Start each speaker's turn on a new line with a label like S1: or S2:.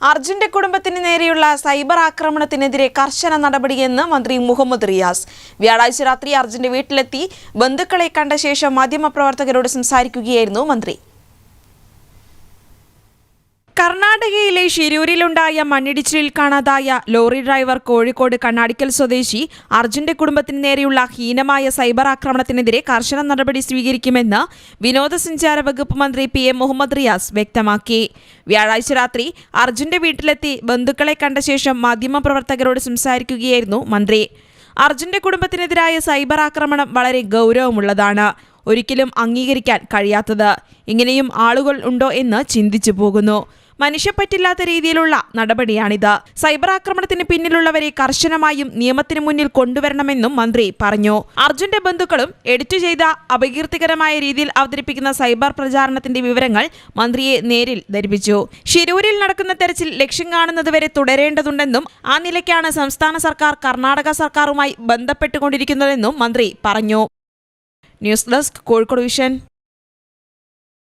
S1: അർജുന്റെ കുടുംബത്തിന് നേരെയുള്ള സൈബർ ആക്രമണത്തിനെതിരെ കർശന നടപടിയെന്ന് മന്ത്രി മുഹമ്മദ് റിയാസ്. വ്യാഴാഴ്ച രാത്രി അർജുന്റെ വീട്ടിലെത്തി ബന്ധുക്കളെ കണ്ട ശേഷം മാധ്യമപ്രവർത്തകരോട് സംസാരിക്കുകയായിരുന്നു മന്ത്രി. കർണാടകയിലെ ഷിരൂരിലുണ്ടായ മണ്ണിടിച്ചിലിൽ കാണാതായ ലോറി ഡ്രൈവർ കോഴിക്കോട് കണ്ണാടിക്കൽ സ്വദേശി അർജുന്റെ കുടുംബത്തിന് നേരെയുള്ള ഹീനമായ സൈബർ ആക്രമണത്തിനെതിരെ കർശന നടപടി സ്വീകരിക്കുമെന്ന് വിനോദസഞ്ചാര വകുപ്പ് മന്ത്രി പി എം മുഹമ്മദ് റിയാസ് വ്യക്തമാക്കി. വ്യാഴാഴ്ച രാത്രി അർജുന്റെ വീട്ടിലെത്തി ബന്ധുക്കളെ കണ്ട ശേഷം മാധ്യമപ്രവർത്തകരോട് സംസാരിക്കുകയായിരുന്നു മന്ത്രി. അർജുന്റെ കുടുംബത്തിനെതിരായ സൈബർ ആക്രമണം വളരെ ഗൗരവമുള്ളതാണ് ഒരിക്കലും അംഗീകരിക്കാൻ കഴിയാത്തത്. ഇങ്ങനെയും ആളുകൾ ഉണ്ടോ എന്ന് ചിന്തിച്ചു പോകുന്നു. മനുഷ്യപ്പറ്റില്ലാത്ത രീതിയിലുള്ള നടപടിയാണിത്. സൈബർ ആക്രമണത്തിന് പിന്നിലുള്ളവരെ കർശനമായും നിയമത്തിന് മുന്നിൽ കൊണ്ടുവരണമെന്നും മന്ത്രി പറഞ്ഞു. അർജുന്റെ ബന്ധുക്കളും എഡിറ്റ് ചെയ്ത അപകീർത്തികരമായ രീതിയിൽ അവതരിപ്പിക്കുന്ന സൈബർ പ്രചാരണത്തിന്റെ വിവരങ്ങൾ മന്ത്രിയെ നേരിൽ ധരിപ്പിച്ചു. ശിരൂരിൽ നടക്കുന്ന തെരച്ചിൽ ലക്ഷ്യം കാണുന്നതുവരെ തുടരേണ്ടതുണ്ടെന്നും ആ നിലയ്ക്കാണ് സംസ്ഥാന സർക്കാർ കർണാടക സർക്കാരുമായി ബന്ധപ്പെട്ടുകൊണ്ടിരിക്കുന്നതെന്നും മന്ത്രി പറഞ്ഞു. News desk Kozhikode vision.